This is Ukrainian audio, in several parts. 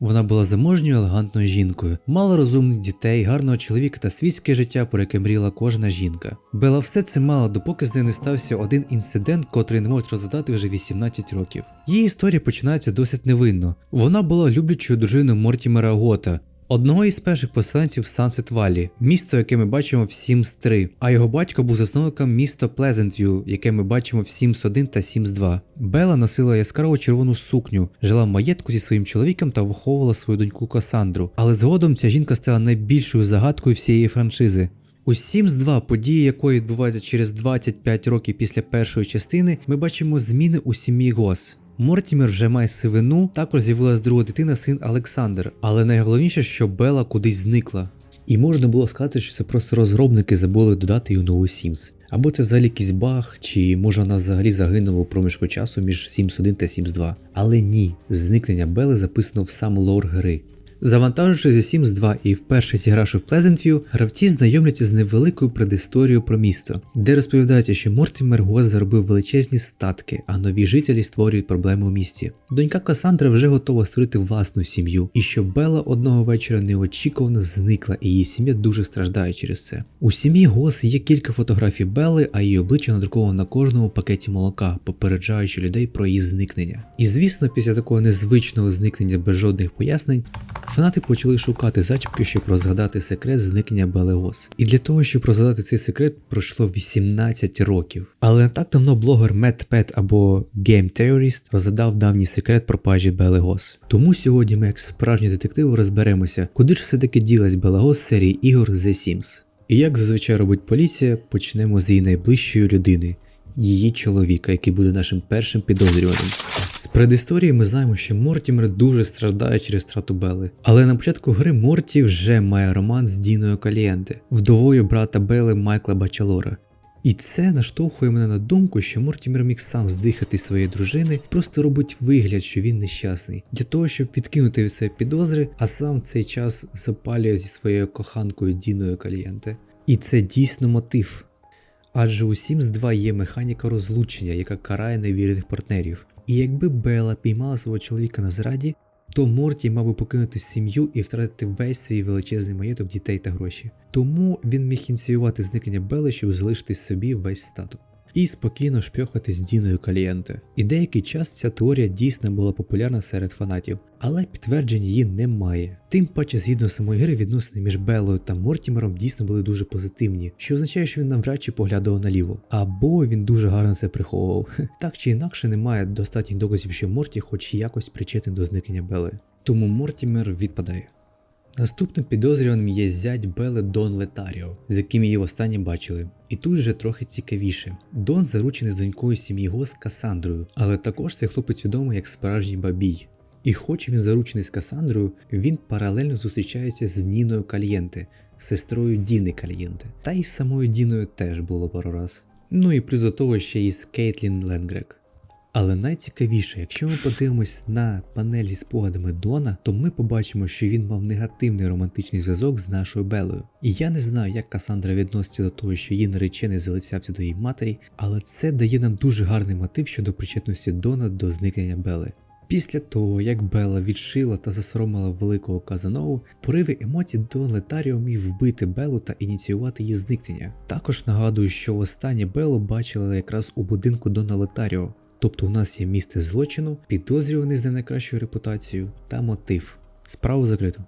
Вона була заможньою елегантною жінкою, мала розумних дітей, гарного чоловіка та світське життя, про яке мріла кожна жінка. Бела все це мала, допоки з нею не стався один інцидент, котрий не можуть розгадати вже 18 років. Її історія починається досить невинно. Вона була люблячою дружиною Мортімера Гота, одного із перших поселенців Sunset Valley, місто, яке ми бачимо в Sims 3, а його батько був засновником міста Pleasantview, яке ми бачимо в Sims 1 та Sims 2. Белла носила яскраво червону сукню, жила в маєтку зі своїм чоловіком та виховувала свою доньку Касандру. Але згодом ця жінка стала найбільшою загадкою всієї франшизи. У Sims 2, події якої відбуваються через 25 років після першої частини, ми бачимо зміни у сім'ї Гос. Мортімер вже має сивину, також з'явилась друга дитина, син Олександр. Але найголовніше, що Бела кудись зникла. І можна було сказати, що це просто розробники забули додати її у нову Sims. Або це взагалі якийсь баг, чи може вона взагалі загинула у проміжку часу між Sims 1 та Sims 2. Але ні, зникнення Бели записано в сам лор гри. Завантаживши Sims 2 і вперше зігравши в Pleasantview, гравці знайомляться з невеликою предісторією про місто, де розповідається, що Мортімер Гос заробив величезні статки, а нові жителі створюють проблеми у місті. Донька Касандра вже готова створити власну сім'ю, і що Белла одного вечора неочікувано зникла, і її сім'я дуже страждає через це. У сім'ї Гос є кілька фотографій Белли, а її обличчя надруковано на кожному пакеті молока, попереджаючи людей про її зникнення. І звісно, після такого незвичного зникнення без жодних пояснень. Фанати почали шукати зачіпки, щоб розгадати секрет зникнення Белегос. І для того, щоб розгадати цей секрет, пройшло 18 років. Але так давно блогер MadPet або Game Theorist розгадав давній секрет пропажі Белегос. Тому сьогодні ми, як справжні детективи, розберемося, куди ж все-таки ділась Белегос серії ігор The Sims. І як зазвичай робить поліція, почнемо з її найближчої людини. Її чоловіка, який буде нашим першим підозрюваним. З предісторії ми знаємо, що Мортімер дуже страждає через страту Белли. Але на початку гри Морті вже має роман з Діною Калієнте, вдовою брата Белли Майкла Бачалора. І це наштовхує мене на думку, що Мортімер міг сам здихати своєї дружини, просто робить вигляд, що він нещасний, для того, щоб відкинути від себе підозри, а сам цей час запалює зі своєю коханкою Діною Калієнте. І це дійсно мотив. Адже у Sims 2 є механіка розлучення, яка карає невірних партнерів. І якби Белла піймала свого чоловіка на зраді, то Морті мав би покинути сім'ю і втратити весь свій величезний маєток дітей та гроші. Тому він міг ініціювати зникнення Белли, щоб залишити собі весь статок. І спокійно шпьохати з Діною Калієнте. І деякий час ця теорія дійсно була популярна серед фанатів, але підтверджень її немає. Тим паче, згідно самої гри, відносини між Беллою та Мортімером дійсно були дуже позитивні, що означає, що він навряд чи поглядав наліво. Або він дуже гарно це приховував. Так чи інакше немає достатніх доказів, що Морті хоч якось причетний до зникнення Белли. Тому Мортімер відпадає. Наступним підозрюваним є зять Белли Дон Летаріо, з яким її востаннє бачили. І тут вже трохи цікавіше. Дон заручений з донькою сім'ї Гос Касандрою, але також цей хлопець відомий як справжній бабій. І хоч він заручений з Касандрою, він паралельно зустрічається з Ніною Кальєнте, сестрою Діни Кальєнте. Та й з самою Діною теж було пару раз. Ну і плюс до того ще й з Кейтлін Ленгрек. Але найцікавіше, якщо ми подивимось на панель зі спогадами Дона, то ми побачимо, що він мав негативний романтичний зв'язок з нашою Белою. І я не знаю, як Касандра відноситься до того, що її наречений залицявся до її матері, але це дає нам дуже гарний мотив щодо причетності Дона до зникнення Бели. Після того, як Белла відшила та засоромила великого Казанову, пориви емоцій Дон Летаріо міг вбити Беллу та ініціювати її зникнення. Також нагадую, що востаннє Беллу бачили якраз у будинку Дона Летаріо. Тобто у нас є місце злочину, підозрюваний з не найкращою репутацією та мотив. Справу закрито.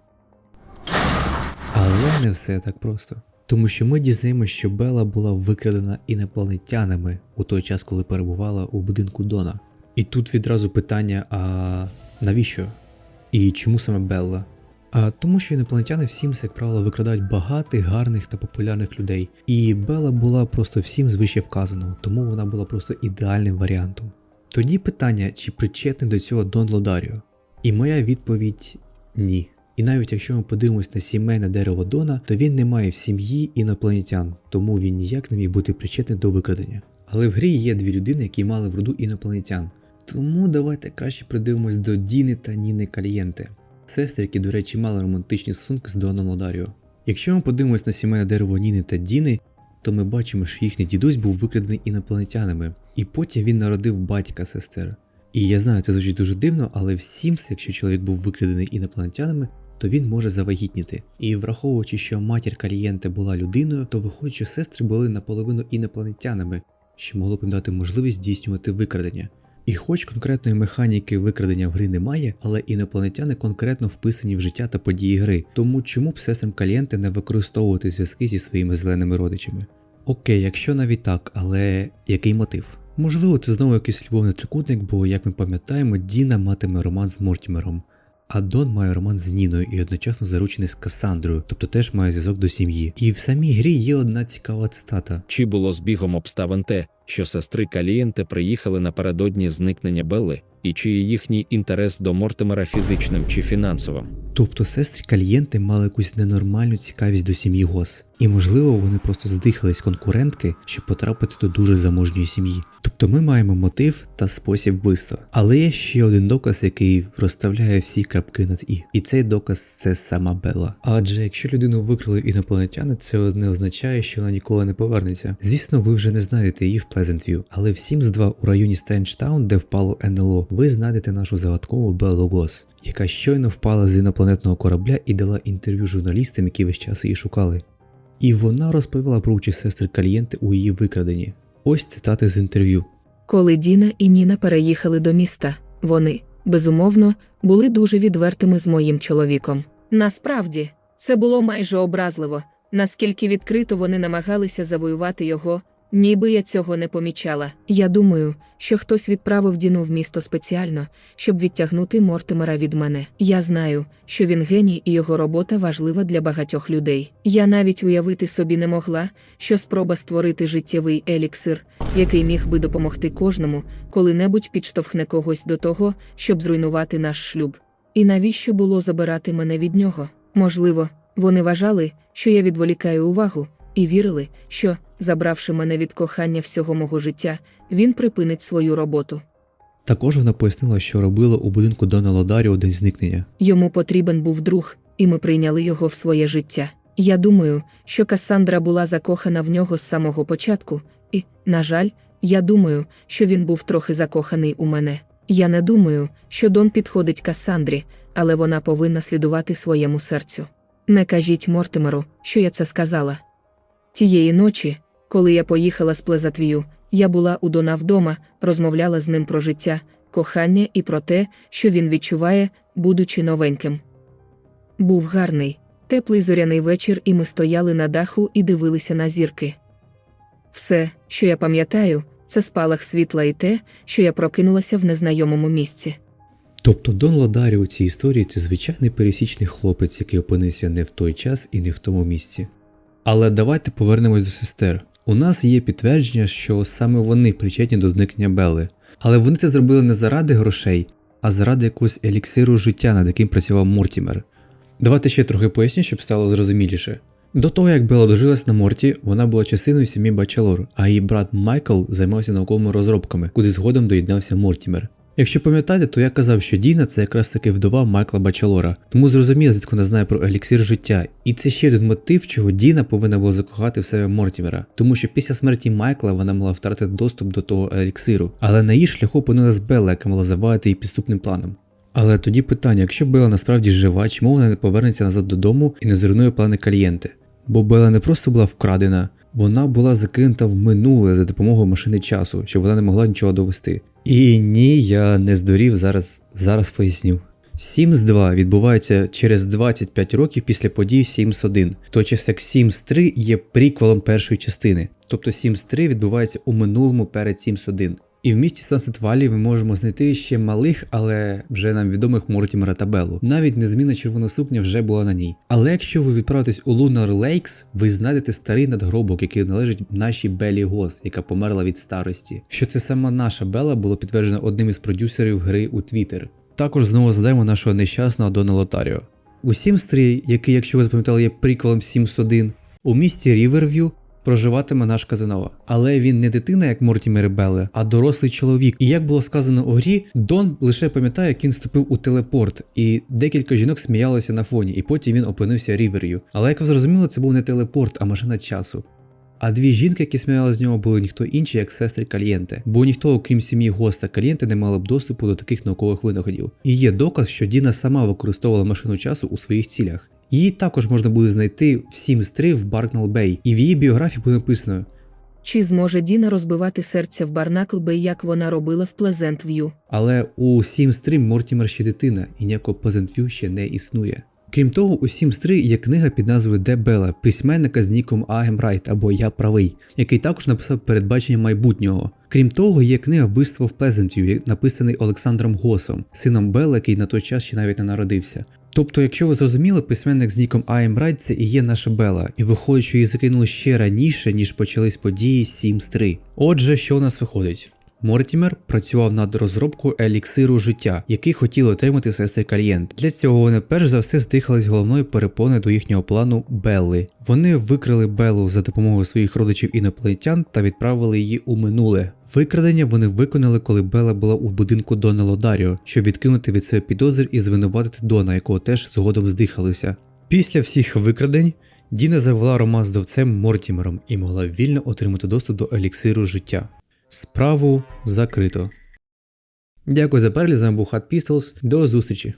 Але не все так просто. Тому що ми дізнаємося, що Белла була викрадена інопланетянами у той час, коли перебувала у будинку Дона. І тут відразу питання: а навіщо? І чому саме Белла? А тому, що інопланетяни всім, як правило, викрадають багатих, гарних та популярних людей. І Белла була просто всім звище вказаного, тому вона була просто ідеальним варіантом. Тоді питання, чи причетний до цього Дон Лодаріо? І моя відповідь ні. І навіть якщо ми подивимось на сімейне дерево Дона, то він не має в сім'ї інопланетян, тому він ніяк не міг бути причетний до викрадення. Але в грі є дві людини, які мали в роду інопланетян. Тому давайте краще придивимось до Діни та Ніни Калієнте, сестри, які, до речі, мали романтичні стосунки з Доном Лодаріо. Якщо ми подивимось на сімейне дерево Ніни та Діни, то ми бачимо, що їхній дідусь був викрадений інопланетянами, і потім він народив батька сестер. І я знаю, це звучить дуже дивно, але в Сімс, якщо чоловік був викрадений інопланетянами, то він може завагітніти. І враховуючи, що матір Калієнте була людиною, то виходить, що сестри були наполовину інопланетянами, що могло б їм дати можливість здійснювати викрадення. І хоч конкретної механіки викрадення в гри немає, але інопланетяни конкретно вписані в життя та події гри. Тому чому б сестрам Калієнте не використовувати зв'язки зі своїми зеленими родичами? Окей, якщо навіть так, але який мотив? Можливо, це знову якийсь любовний трикутник, бо, як ми пам'ятаємо, Діна матиме роман з Мортімером, а Дон має роман з Ніною і одночасно заручений з Касандрою, тобто теж має зв'язок до сім'ї. І в самій грі є одна цікава цитата. Чи було збігом обставин те, що сестри Калієнте приїхали напередодні зникнення Белли, і чи є їхній інтерес до Мортимера фізичним чи фінансовим? Тобто сестри Калієнти мали якусь ненормальну цікавість до сім'ї Гос. І можливо вони просто здихались конкурентки, щоб потрапити до дуже заможньої сім'ї. Тобто ми маємо мотив та спосіб вбивства. Але є ще один доказ, який розставляє всі крапки над і. І цей доказ це сама Белла. Адже якщо людину викрили інопланетяни, це не означає, що вона ніколи не повернеться. Звісно, ви вже не знайдете її в Pleasantview, але в Sims 2 у районі Стрендштаун, де впало НЛО, ви знайдете нашу загадкову Беллу Гос, яка щойно впала з інопланетного корабля і дала інтерв'ю журналістам, які весь час її шукали. І вона розповіла про участь сестри Калієнти у її викраденні. Ось цитати з інтерв'ю. Коли Діна і Ніна переїхали до міста, вони, безумовно, були дуже відвертими з моїм чоловіком. Насправді, це було майже образливо, наскільки відкрито вони намагалися завоювати його, ніби я цього не помічала. Я думаю, що хтось відправив Діну в місто спеціально, щоб відтягнути Мортимера від мене. Я знаю, що він геній і його робота важлива для багатьох людей. Я навіть уявити собі не могла, що спроба створити життєвий еліксир, який міг би допомогти кожному, коли-небудь підштовхне когось до того, щоб зруйнувати наш шлюб. І навіщо було забирати мене від нього? Можливо, вони вважали, що я відволікаю увагу, і вірили, що, забравши мене від кохання всього мого життя, він припинить свою роботу. Також вона пояснила, що робила у будинку Дона Лодарі у день зникнення. Йому потрібен був друг, і ми прийняли його в своє життя. Я думаю, що Кассандра була закохана в нього з самого початку, і, на жаль, я думаю, що він був трохи закоханий у мене. Я не думаю, що Дон підходить Кассандрі, але вона повинна слідувати своєму серцю. Не кажіть Мортимеру, що я це сказала. Тієї ночі, коли я поїхала з Плезатвію, я була у Дона вдома, розмовляла з ним про життя, кохання і про те, що він відчуває, будучи новеньким. Був гарний, теплий зоряний вечір, і ми стояли на даху і дивилися на зірки. Все, що я пам'ятаю, це спалах світла і те, що я прокинулася в незнайомому місці. Тобто Дон Ладарі у цій історії це звичайний пересічний хлопець, який опинився не в той час і не в тому місці. Але давайте повернемось до сестер. У нас є підтвердження, що саме вони причетні до зникнення Белли. Але вони це зробили не заради грошей, а заради якогось еліксиру життя, над яким працював Мортімер. Давайте ще трохи поясню, щоб стало зрозуміліше. До того, як Белла дожилась на Морті, вона була частиною сім'ї Бачелор, а її брат Майкл займався науковими розробками, куди згодом доєднався Мортімер. Якщо пам'ятаєте, то я казав, що Діна це якраз таки вдова Майкла Бачелора, тому зрозуміло, звідки вона знає про еліксир життя. І це ще один мотив, чого Діна повинна була закохати в себе Мортімера, тому що після смерті Майкла вона мала втратити доступ до того еліксиру, але на її шляху опинилась Белла, яка мала завадити її підступним планом. Але тоді питання, якщо Белла насправді жива, чому вона не повернеться назад додому і не зруйнує плани Калієнти? Бо Белла не просто була вкрадена, вона була закинута в минуле за допомогою машини часу, щоб вона не могла нічого довести. І ні, я не здурів, зараз, зараз поясню. Sims 2 відбувається через 25 років після подій Sims 1, в той час як Sims 3 є приквелом першої частини, тобто Sims 3 відбувається у минулому перед Sims 1. І в місті Сансет Валі ми можемо знайти ще малих, але вже нам відомих Мортімера та Беллу. Навіть незмінна червона сукня вже була на ній. Але якщо ви відправитесь у Lunar Lakes, ви знайдете старий надгробок, який належить нашій Беллі Гос, яка померла від старості. Що це сама наша Белла було підтверджено одним із продюсерів гри у Twitter. Також знову згадаємо нашого нещасного Дона Лотаріо. У 3, який, якщо ви запам'ятали, є приквелом Sims 1, у місті Ріверв'ю проживатиме наш Казанова. Але він не дитина, як Мортімер і Белле, а дорослий чоловік. І як було сказано у грі, Дон лише пам'ятає, як він вступив у телепорт, і декілька жінок сміялися на фоні, і потім він опинився рівер'ю. Але як ви зрозуміли, це був не телепорт, а машина часу. А дві жінки, які сміяли з нього, були ніхто інші, як сестри Калієнте, бо ніхто, окрім сім'ї Госта Калієнте, не мали б доступу до таких наукових винаходів. І є доказ, що Діна сама використовувала машину часу у своїх цілях. Її також можна буде знайти в Sims 3 в Баркнелл Бей, і в її біографії буде написано Чи зможе Діна розбивати серця в Барнаклбей, як вона робила в Плезент В'ю? Але у Sims 3 Мортімер ще дитина, і ніякого Pleasant View ще не існує. Крім того, у Sims 3 є книга під назвою Де Белла, письменника з ніком I'm Right або Я правий, який також написав передбачення майбутнього. Крім того, є книга Вбивство в Плезентв'ю, написаний Олександром Госом, сином Белла, який на той час ще навіть не народився. Тобто, якщо ви зрозуміли, письменник з ніком I'm Right це і є наша Бела, і виходить, що її закинули ще раніше, ніж почались події Sims 3. Отже, що у нас виходить? Мортімер працював над розробкою еліксиру життя, який хотіли отримати сестри Калієнт. Для цього вони перш за все здихались головної перепони до їхнього плану Белли. Вони викрили Беллу за допомогою своїх родичів інопланетян та відправили її у минуле. Викрадення вони виконали, коли Белла була у будинку Дона Лодаріо, щоб відкинути від себе підозр і звинуватити Дона, якого теж згодом здихалися. Після всіх викрадень Діна завела роман з довцем Мортімером і могла вільно отримати доступ до еліксиру життя. Справу закрито. Дякую за перегляд, з вами був Hot Pistols. До зустрічі!